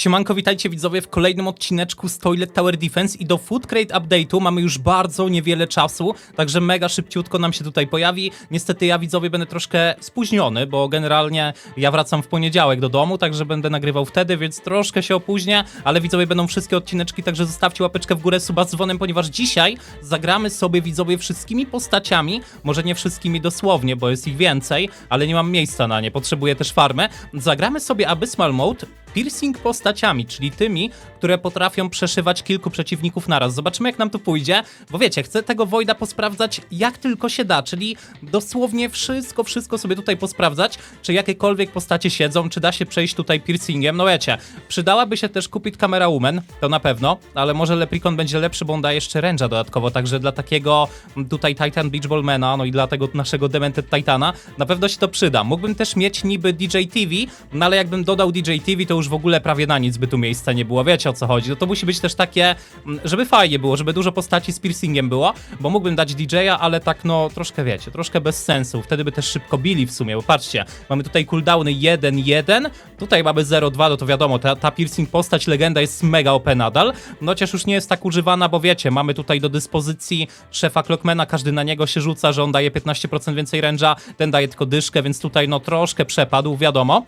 Siemanko, witajcie widzowie w kolejnym odcineczku z Toilet Tower Defense i do Food Crate Update'u mamy już bardzo niewiele czasu, także mega szybciutko nam się tutaj pojawi. Niestety ja widzowie będę troszkę spóźniony, bo generalnie ja wracam w poniedziałek do domu, także będę nagrywał wtedy, więc troszkę się opóźnię, ale widzowie będą wszystkie odcineczki, także zostawcie łapeczkę w górę, suba z dzwonem, ponieważ dzisiaj zagramy sobie widzowie wszystkimi postaciami, może nie wszystkimi dosłownie, bo jest ich więcej, ale nie mam miejsca na nie, potrzebuję też farmę. Zagramy sobie Abyssal Mode, piercing postaciami, czyli tymi, które potrafią przeszywać kilku przeciwników naraz. Zobaczymy, jak nam to pójdzie, bo wiecie, chcę tego Voida posprawdzać jak tylko się da, czyli dosłownie wszystko, wszystko sobie tutaj posprawdzać, czy jakiekolwiek postacie siedzą, czy da się przejść tutaj piercingiem. No wiecie, przydałaby się też kupić kamera Woman, to na pewno, ale może Leprikon będzie lepszy, bo on da jeszcze range'a dodatkowo, także dla takiego tutaj Titan Beach Ballmana, no i dla tego naszego Demented Titana, na pewno się to przyda. Mógłbym też mieć niby DJ TV, no ale jakbym dodał DJ TV, to już w ogóle prawie na nic by tu miejsca nie było, wiecie o co chodzi. No to musi być też takie, mm, żeby fajnie było, żeby dużo postaci z piercingiem było, bo mógłbym dać DJ-a, ale tak no troszkę wiecie, troszkę bez sensu. Wtedy by też szybko bili w sumie, bo patrzcie, mamy tutaj cooldowny 1-1, tutaj mamy 0-2, no to wiadomo, ta, ta piercing postać legenda jest mega OP nadal, no chociaż już nie jest tak używana, bo wiecie, mamy tutaj do dyspozycji szefa Clockmana, każdy na niego się rzuca, że on daje 15% więcej range'a, ten daje tylko dyszkę, więc tutaj no troszkę przepadł, wiadomo.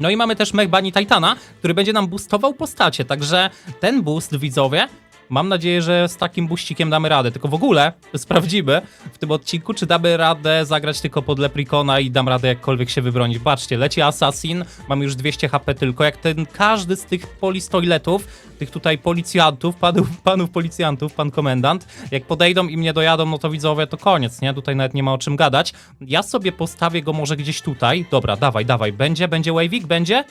No i mamy też Mech Bunny Titana, który będzie nam boostował postacie, także ten boost, widzowie, mam nadzieję, że z takim buścikiem damy radę. Tylko w ogóle sprawdzimy w tym odcinku, czy damy radę zagrać tylko pod Leprikona i dam radę jakkolwiek się wybronić. Patrzcie, leci Assassin, mamy już 200 HP tylko, jak ten każdy z tych polistoiletów, tych tutaj policjantów, panów, panów policjantów, pan komendant, jak podejdą i mnie dojadą, no to widzowie, to koniec, nie? Tutaj nawet nie ma o czym gadać. Ja sobie postawię go może gdzieś tutaj. Dobra, dawaj, dawaj. Będzie, będzie Wavik, będzie?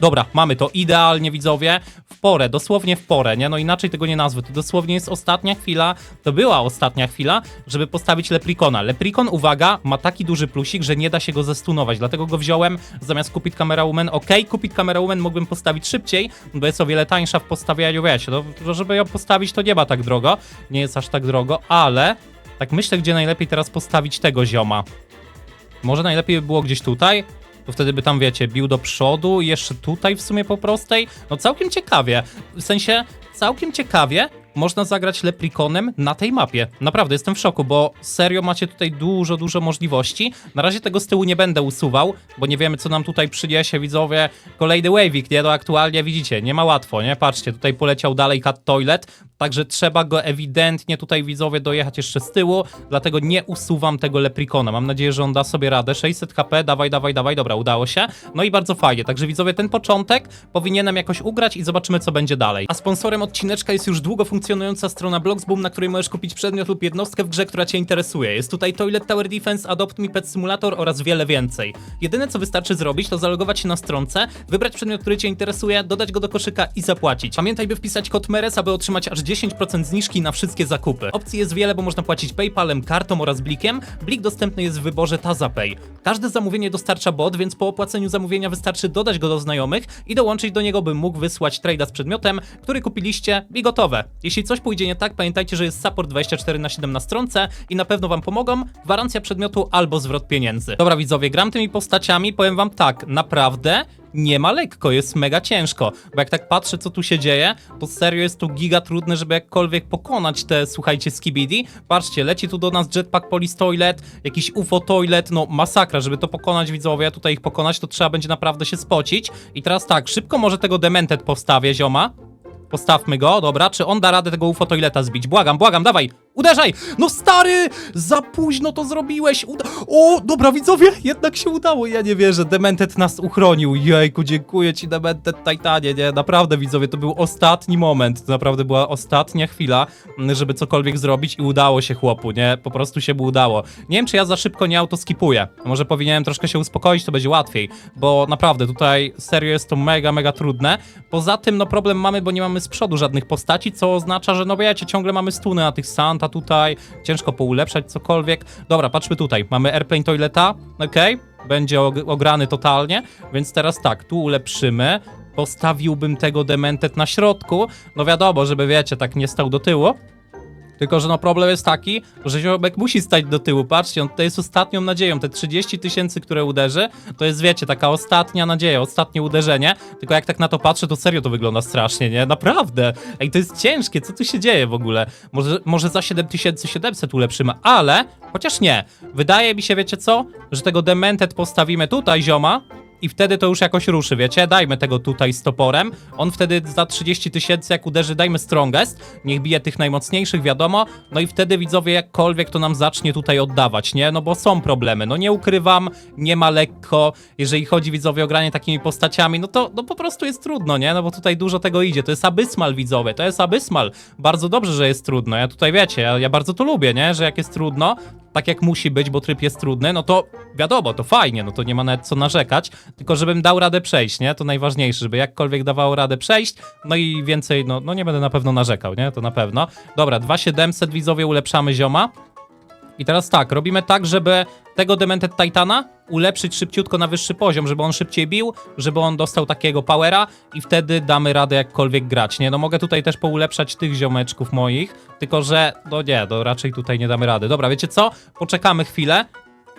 Dobra, mamy to idealnie, widzowie. W porę, dosłownie w porę, nie? No inaczej tego nie nazwę. To dosłownie jest ostatnia chwila, to była ostatnia chwila, żeby postawić Leprikona. Leprikon, uwaga, ma taki duży plusik, że nie da się go zestunować, dlatego go wziąłem zamiast kupić Camera Woman. Okej, kupić Camera Woman mógłbym postawić szybciej, bo jest o wiele tańsza w postawianiu, wiecie, no, żeby ją postawić to nie ma tak drogo, nie jest aż tak drogo, ale tak myślę, gdzie najlepiej teraz postawić tego zioma. Może najlepiej by było gdzieś tutaj, wtedy by tam, wiecie, bił do przodu jeszcze tutaj w sumie po prostej. No całkiem ciekawie. W sensie, całkiem ciekawie można zagrać Leprikonem na tej mapie. Naprawdę, jestem w szoku, bo serio macie tutaj dużo, dużo możliwości. Na razie tego z tyłu nie będę usuwał, bo nie wiemy, co nam tutaj przyniesie, widzowie. Kolejny Wavik, nie? No aktualnie widzicie, nie ma łatwo, nie? Patrzcie, tutaj poleciał dalej Cat Toilet, także trzeba go ewidentnie tutaj, widzowie, dojechać jeszcze z tyłu, dlatego nie usuwam tego Leprikona. Mam nadzieję, że on da sobie radę. 600 HP, dawaj, dawaj, dawaj, dobra, udało się. No i bardzo fajnie, także widzowie, ten początek powinienem jakoś ugrać i zobaczymy, co będzie dalej. A sponsorem odcineczka jest już długo funkcjonująca strona Bloxboom, na której możesz kupić przedmiot lub jednostkę w grze, która Cię interesuje. Jest tutaj Toilet Tower Defense, Adopt Me Pet Simulator oraz wiele więcej. Jedyne, co wystarczy zrobić, to zalogować się na stronce, wybrać przedmiot, który Cię interesuje, dodać go do koszyka i zapłacić. Pamiętaj, by wpisać kod MERES, aby otrzymać aż 10% zniżki na wszystkie zakupy. Opcji jest wiele, bo można płacić PayPalem, kartą oraz blikiem. Blik dostępny jest w wyborze TazaPay. Każde zamówienie dostarcza bot, więc po opłaceniu zamówienia wystarczy dodać go do znajomych i dołączyć do niego, by mógł wysłać trade'a z przedmiotem, który kupiliście i gotowe. Jeśli coś pójdzie nie tak, pamiętajcie, że jest support 24 na 7 na stronce i na pewno wam pomogą. Gwarancja przedmiotu albo zwrot pieniędzy. Dobra widzowie, gram tymi postaciami, powiem wam tak, naprawdę nie ma lekko, jest mega ciężko. Bo jak tak patrzę, co tu się dzieje, to serio jest tu giga trudne, żeby jakkolwiek pokonać te, słuchajcie, skibidi. Patrzcie, leci tu do nas jetpack police toilet, jakiś UFO toilet, no masakra, żeby to pokonać, widzowie, tutaj ich pokonać, to trzeba będzie naprawdę się spocić. I teraz tak, szybko może tego demented powstawię, zioma. Postawmy go, dobra, czy on da radę tego UFO toileta zbić? Błagam, błagam, dawaj, uderzaj! No stary, za późno to zrobiłeś! Uda o, dobra widzowie, jednak się udało, ja nie wierzę, Demented nas uchronił, jejku, dziękuję ci Demented Titanie, nie, naprawdę widzowie, to był ostatni moment, to naprawdę była ostatnia chwila, m, żeby cokolwiek zrobić i udało się chłopu, nie, po prostu się mu udało. Nie wiem, czy ja za szybko nie autoskipuję, może powinienem troszkę się uspokoić, to będzie łatwiej, bo naprawdę tutaj serio jest to mega, mega trudne. Poza tym, no problem mamy, bo nie mamy z przodu żadnych postaci, co oznacza, że no wiecie, ciągle mamy stuny na tych Santa tutaj, ciężko poulepszać cokolwiek. Dobra, patrzmy tutaj, mamy Airplane Toileta, okej, będzie og- ograny totalnie, więc teraz tak, tu ulepszymy, postawiłbym tego Demented na środku, no wiadomo, żeby wiecie, tak nie stał do tyłu, Tylko, że no problem jest taki, że ziomek musi stać do tyłu. Patrzcie, on tutaj jest ostatnią nadzieją. Te 30 tysięcy, które uderzy, to jest, wiecie, taka ostatnia nadzieja, ostatnie uderzenie. Tylko jak tak na to patrzę, to serio to wygląda strasznie, nie? Naprawdę. Ej, to jest ciężkie, co tu się dzieje w ogóle? Może, może za 7700 ulepszymy, ale chociaż nie. Wydaje mi się, wiecie co? Że tego Demented postawimy tutaj, zioma, i wtedy to już jakoś ruszy, wiecie? Dajmy tego tutaj z toporem. On wtedy za 30 tysięcy, jak uderzy, dajmy strongest. Niech bije tych najmocniejszych, wiadomo. No i wtedy widzowie, jakkolwiek to nam zacznie tutaj oddawać, nie? No bo są problemy. No nie ukrywam, nie ma lekko. Jeżeli chodzi widzowie o granie takimi postaciami, no to no po prostu jest trudno, nie? No bo tutaj dużo tego idzie. To jest abysmal widzowie, to jest abysmal. Bardzo dobrze, że jest trudno. Ja tutaj wiecie, ja, ja bardzo to lubię, nie? Że jak jest trudno, tak jak musi być, bo tryb jest trudny, no to wiadomo, to fajnie, no to nie ma nawet co narzekać, tylko żebym dał radę przejść, nie? To najważniejsze, żeby jakkolwiek dawało radę przejść, no i więcej, no, no nie będę na pewno narzekał, nie? To na pewno. Dobra, 2700 widzowie ulepszamy zioma. I teraz tak, robimy tak, żeby tego Demented Titana ulepszyć szybciutko na wyższy poziom, żeby on szybciej bił, żeby on dostał takiego powera i wtedy damy radę jakkolwiek grać, nie? No mogę tutaj też poulepszać tych ziomeczków moich, tylko że, no nie, no raczej tutaj nie damy rady. Dobra, wiecie co? Poczekamy chwilę.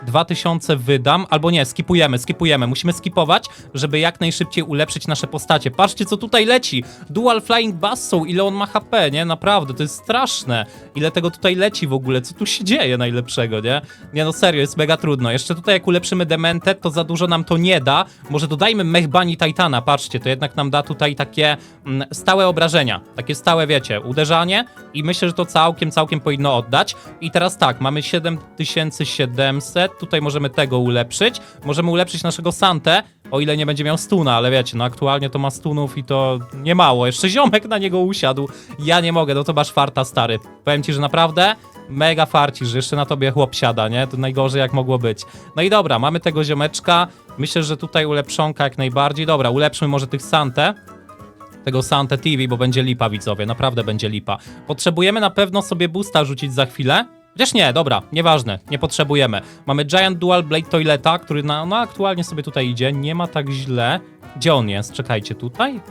2000 wydam, albo nie, skipujemy, skipujemy. Musimy skipować, żeby jak najszybciej ulepszyć nasze postacie. Patrzcie, co tutaj leci. Dual Flying Basso, ile on ma HP, nie? Naprawdę, to jest straszne. Ile tego tutaj leci w ogóle, co tu się dzieje najlepszego, nie? Nie no, serio, jest mega trudno. Jeszcze tutaj jak ulepszymy Demented, to za dużo nam to nie da. Może dodajmy Mech Bunny Titana, patrzcie, to jednak nam da tutaj takie mm, stałe obrażenia. Takie stałe, wiecie, uderzanie i myślę, że to całkiem, całkiem powinno oddać. I teraz tak, mamy 7700, tutaj możemy tego ulepszyć. Możemy ulepszyć naszego Santę, o ile nie będzie miał stuna, ale wiecie, no aktualnie to ma stunów i to nie mało. Jeszcze ziomek na niego usiadł. Ja nie mogę, no to masz farta, stary. Powiem ci, że naprawdę mega farci, że jeszcze na tobie chłop siada, nie? To najgorzej jak mogło być. No i dobra, mamy tego ziomeczka. Myślę, że tutaj ulepszonka jak najbardziej. Dobra, ulepszmy może tych Santę tego Sante TV, bo będzie lipa, widzowie, naprawdę będzie lipa. Potrzebujemy na pewno sobie boosta rzucić za chwilę. Chociaż nie, dobra, nieważne, nie potrzebujemy. Mamy Giant Dual Blade Toileta, który na, no aktualnie sobie tutaj idzie, nie ma tak źle. Gdzie on jest? Czekajcie, tutaj?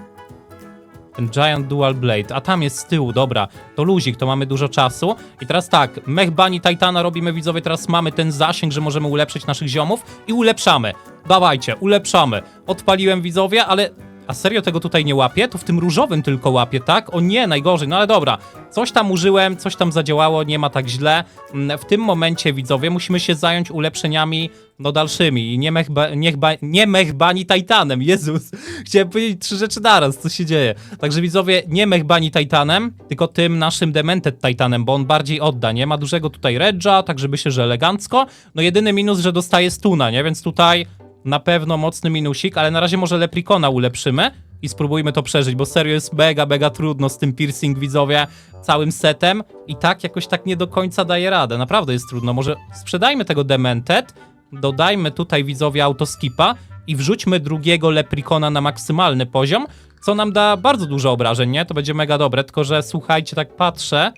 Ten Giant Dual Blade, a tam jest z tyłu, dobra, to luzik, to mamy dużo czasu. I teraz tak, Mech Bunny Titana robimy, widzowie, teraz mamy ten zasięg, że możemy ulepszyć naszych ziomów i ulepszamy. Dawajcie, ulepszamy. Odpaliłem, widzowie, ale a serio tego tutaj nie łapię? To w tym różowym tylko łapię, tak? O nie, najgorzej, no ale dobra. Coś tam użyłem, coś tam zadziałało, nie ma tak źle. Mm, W tym momencie, widzowie, musimy się zająć ulepszeniami, no dalszymi. I nie mech, ba, niech ba, nie Titanem, Jezus. Chciałem powiedzieć trzy rzeczy naraz, co się dzieje. Także widzowie, nie mech bani Titanem, tylko tym naszym Demented Titanem, bo on bardziej odda, nie? Ma dużego tutaj Redża, tak żeby się, że elegancko. No jedyny minus, że dostaje stuna, nie? Więc tutaj na pewno mocny minusik, ale na razie może Leprikona ulepszymy i spróbujmy to przeżyć, bo serio jest mega, mega trudno z tym piercing, widzowie, całym setem i tak jakoś tak nie do końca daje radę, naprawdę jest trudno. Może sprzedajmy tego Demented, dodajmy tutaj, widzowie, autoskipa i wrzućmy drugiego Leprikona na maksymalny poziom, co nam da bardzo dużo obrażeń, nie? To będzie mega dobre, tylko że słuchajcie, tak patrzę,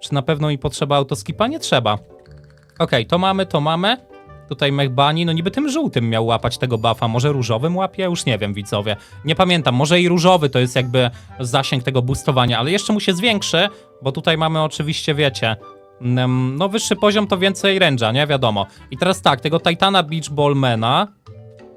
czy na pewno mi potrzeba autoskipa? Nie trzeba. Okej, to mamy, to mamy. Tutaj Mechbani, no niby tym żółtym miał łapać tego buffa, może różowym łapie? Już nie wiem, widzowie. Nie pamiętam, może i różowy to jest jakby zasięg tego boostowania, ale jeszcze mu się zwiększy, bo tutaj mamy oczywiście, wiecie, mm, no wyższy poziom to więcej range'a, nie? Wiadomo. I teraz tak, tego Titana Beach Ballmana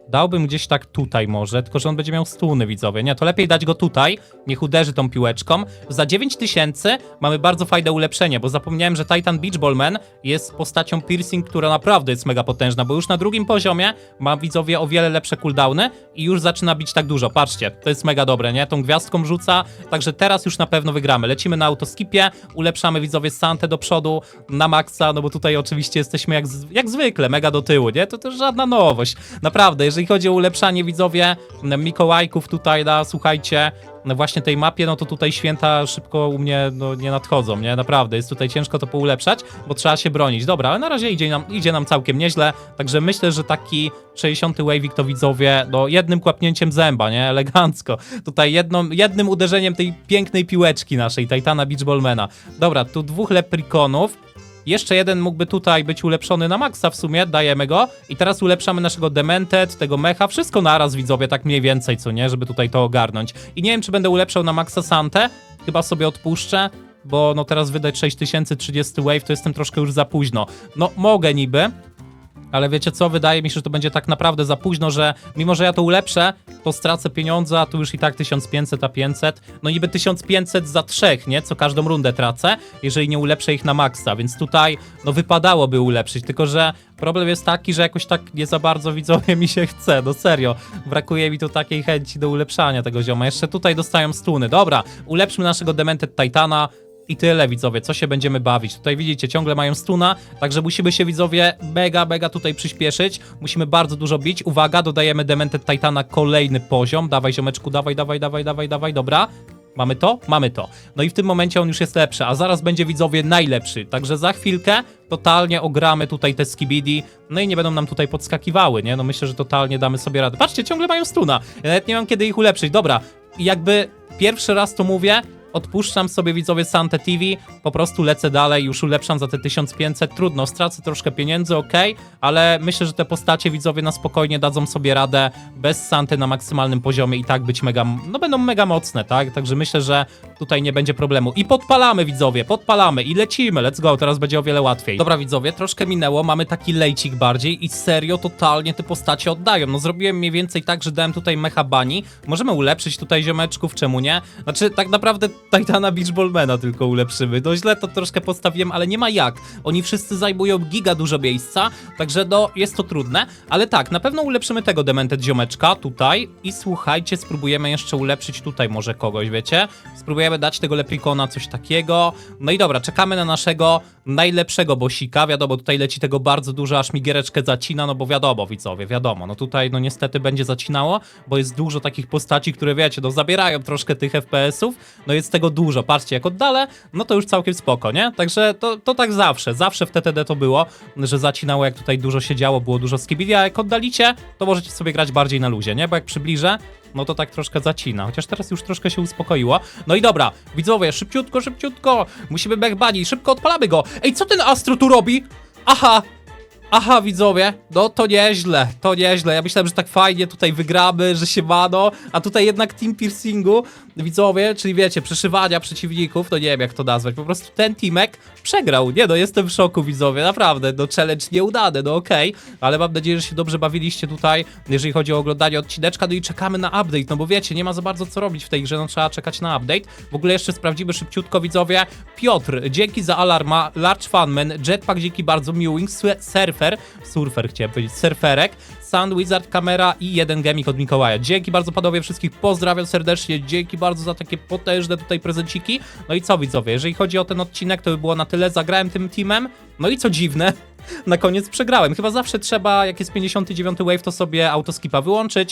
dałbym gdzieś tak tutaj może, tylko że on będzie miał stuny, widzowie. Nie, to lepiej dać go tutaj, niech uderzy tą piłeczką. Za 9000 mamy bardzo fajne ulepszenie, bo zapomniałem, że Titan Beach Ballman jest postacią piercing, która naprawdę jest mega potężna, bo już na drugim poziomie ma, widzowie, o wiele lepsze cooldowny i już zaczyna bić tak dużo. Patrzcie, to jest mega dobre, nie? Tą gwiazdką rzuca, także teraz już na pewno wygramy. Lecimy na autoskipie, ulepszamy, widzowie, Santę do przodu, na maksa, no bo tutaj oczywiście jesteśmy jak, jak zwykle, mega do tyłu, nie? To też żadna nowość. Naprawdę, jeżeli chodzi o ulepszanie, widzowie, Mikołajków tutaj na, słuchajcie, na właśnie tej mapie, no to tutaj święta szybko u mnie no, nie nadchodzą, nie? Naprawdę, jest tutaj ciężko to poulepszać, bo trzeba się bronić. Dobra, ale na razie idzie nam, idzie nam całkiem nieźle, także myślę, że taki 60 Wavik to widzowie, no jednym kłapnięciem zęba, nie? Elegancko. Tutaj jedną, jednym uderzeniem tej pięknej piłeczki naszej, Titana Beachballmana. Dobra, tu dwóch leprikonów. Jeszcze jeden mógłby tutaj być ulepszony na maksa w sumie, dajemy go. I teraz ulepszamy naszego Demented, tego mecha, wszystko naraz widzowie, tak mniej więcej, co nie, żeby tutaj to ogarnąć. I nie wiem, czy będę ulepszał na maksa Santę, chyba sobie odpuszczę. bo no teraz wydać 6030 wave to jestem troszkę już za późno. No mogę niby, ale wiecie co, wydaje mi się, że to będzie tak naprawdę za późno, że mimo, że ja to ulepszę, to stracę pieniądze, a tu już i tak 1500, a 500. No niby 1500 za trzech, nie? Co każdą rundę tracę, jeżeli nie ulepszę ich na maksa, więc tutaj no wypadałoby ulepszyć, tylko że problem jest taki, że jakoś tak nie za bardzo widzowie mi się chce, no serio. Brakuje mi tu takiej chęci do ulepszania tego zioma. Jeszcze tutaj dostają stuny. Dobra, ulepszmy naszego Demented Titana. I tyle widzowie, co się będziemy bawić. Tutaj widzicie, ciągle mają stuna, także musimy się widzowie mega, mega tutaj przyspieszyć. Musimy bardzo dużo bić. Uwaga, dodajemy Demented Titana kolejny poziom. Dawaj ziomeczku, dawaj, dawaj, dawaj, dawaj, dawaj, dobra. Mamy to? Mamy to. No i w tym momencie on już jest lepszy, a zaraz będzie widzowie najlepszy. Także za chwilkę totalnie ogramy tutaj te skibidi, no i nie będą nam tutaj podskakiwały, nie? No myślę, że totalnie damy sobie radę. Patrzcie, ciągle mają stuna. Ja nawet nie mam kiedy ich ulepszyć. Dobra, jakby pierwszy raz to mówię, odpuszczam sobie widzowie Sante TV, po prostu lecę dalej, już ulepszam za te 1500, trudno, stracę troszkę pieniędzy, ok, ale myślę, że te postacie widzowie na spokojnie dadzą sobie radę bez Santy na maksymalnym poziomie i tak być mega, no będą mega mocne, tak, także myślę, że tutaj nie będzie problemu. I podpalamy widzowie, podpalamy i lecimy, let's go, teraz będzie o wiele łatwiej. Dobra widzowie, troszkę minęło, mamy taki lejcik bardziej i serio totalnie te postacie oddają, no zrobiłem mniej więcej tak, że dałem tutaj mecha bani, możemy ulepszyć tutaj ziomeczków, czemu nie? Znaczy tak naprawdę Titana Beachballmana tylko ulepszymy, no źle to troszkę postawiłem, ale nie ma jak, oni wszyscy zajmują giga dużo miejsca, także no jest to trudne, ale tak, na pewno ulepszymy tego Demented ziomeczka tutaj i słuchajcie, spróbujemy jeszcze ulepszyć tutaj może kogoś, wiecie? Spróbujemy dać tego leprikona coś takiego. No i dobra, czekamy na naszego najlepszego bosika. Wiadomo, tutaj leci tego bardzo dużo, aż mi giereczkę zacina, no bo wiadomo, widzowie, wiadomo. No tutaj, no niestety będzie zacinało, bo jest dużo takich postaci, które wiecie, no zabierają troszkę tych FPS-ów. No jest tego dużo. Patrzcie, jak oddalę, no to już całkiem spoko, nie? Także to, to tak zawsze. Zawsze w TTD to było, że zacinało, jak tutaj dużo się działo, było dużo skibidi, a jak oddalicie, to możecie sobie grać bardziej na luzie, nie? Bo jak przybliżę, no to tak troszkę zacina. Chociaż teraz już troszkę się uspokoiło. No i dobra, widzowie, szybciutko, szybciutko. Musimy backbuddy, szybko odpalamy go. Ej, co ten Astro tu robi? Aha! Aha, widzowie, no to nieźle, to nieźle. Ja myślałem, że tak fajnie tutaj wygramy, że się mano, a tutaj jednak team piercingu, widzowie, czyli wiecie, przeszywania przeciwników, no nie wiem jak to nazwać, po prostu ten teamek przegrał. Nie no, jestem w szoku, widzowie, naprawdę, no challenge nieudany, no okej, ale mam nadzieję, że się dobrze bawiliście tutaj, jeżeli chodzi o oglądanie odcineczka, no i czekamy na update, no bo wiecie, nie ma za bardzo co robić w tej grze, no trzeba czekać na update. W ogóle jeszcze sprawdzimy szybciutko, widzowie. Piotr, dzięki za alarma, Large Funman, Jetpack, dzięki bardzo, Mewing, Surfer, Surfer chciałem powiedzieć, Surferek, Sun Wizard Kamera i jeden gemik od Mikołaja. Dzięki bardzo panowie wszystkich, pozdrawiam serdecznie, dzięki bardzo za takie potężne tutaj prezenciki. No i co widzowie, jeżeli chodzi o ten odcinek, to by było na tyle, zagrałem tym teamem, no i co dziwne, na koniec przegrałem. Chyba zawsze trzeba, jak jest 59 wave, to sobie autoskipa wyłączyć,